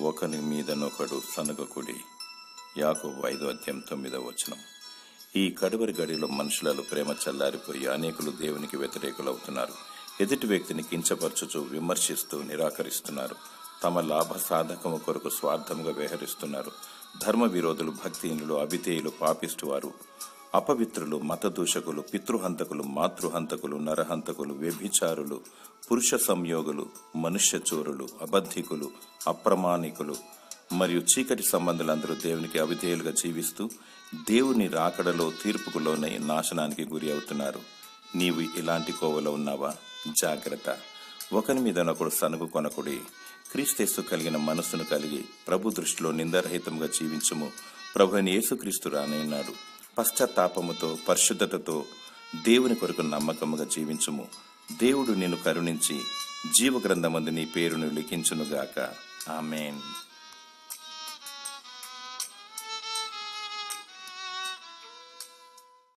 ఒకని మీదనొకడు సనగకుడి. యాకు ఐదో అధ్యాయం తొమ్మిదో వచనం. ఈ కడువరి గడిలో మనుషులలో ప్రేమ చల్లారిపోయి అనేకులు దేవునికి వ్యతిరేకులవుతున్నారు. ఎదుటి వ్యక్తిని కించపరచుచు విమర్శిస్తూ నిరాకరిస్తున్నారు. తమ లాభ సాధకము కొరకు స్వార్థముగా వ్యవహరిస్తున్నారు. ధర్మ విరోధులు భక్తిహీనులు అభితేయులు పాపిస్తువారు అపవిత్రులు మతదూషకులు పితృహంతకులు మాతృహంతకులు నరహంతకులు వ్యభిచారులు పురుష సంయోగులు మనుష్యచోరులు అబద్ధికులు అప్రమాణికులు మరియు చీకటి సంబంధులందరూ దేవునికి అవిధేయులుగా జీవిస్తూ దేవుని రాకడలో తీర్పుకు లోనై నాశనానికి గురి అవుతున్నారు. నీవు ఇలాంటి కోవలో ఉన్నావా? జాగ్రత్త. ఒకరి మీదనొకడు సనుగు కొనకుడి. క్రీస్తేసు కలిగిన మనస్సును కలిగి ప్రభు దృష్టిలో నిందరహితంగా జీవించుము. ప్రభుని యేసుక్రీస్తు రానయ్యాడు పశ్చాత్తాపముతో పరిశుద్ధతతో దేవుని కొరకు నమ్మకముగా జీవించుము. దేవుడు నిన్ను కరుణించి జీవగ్రంథమందు నీ పేరును లిఖించునుగాక. ఆమెన్.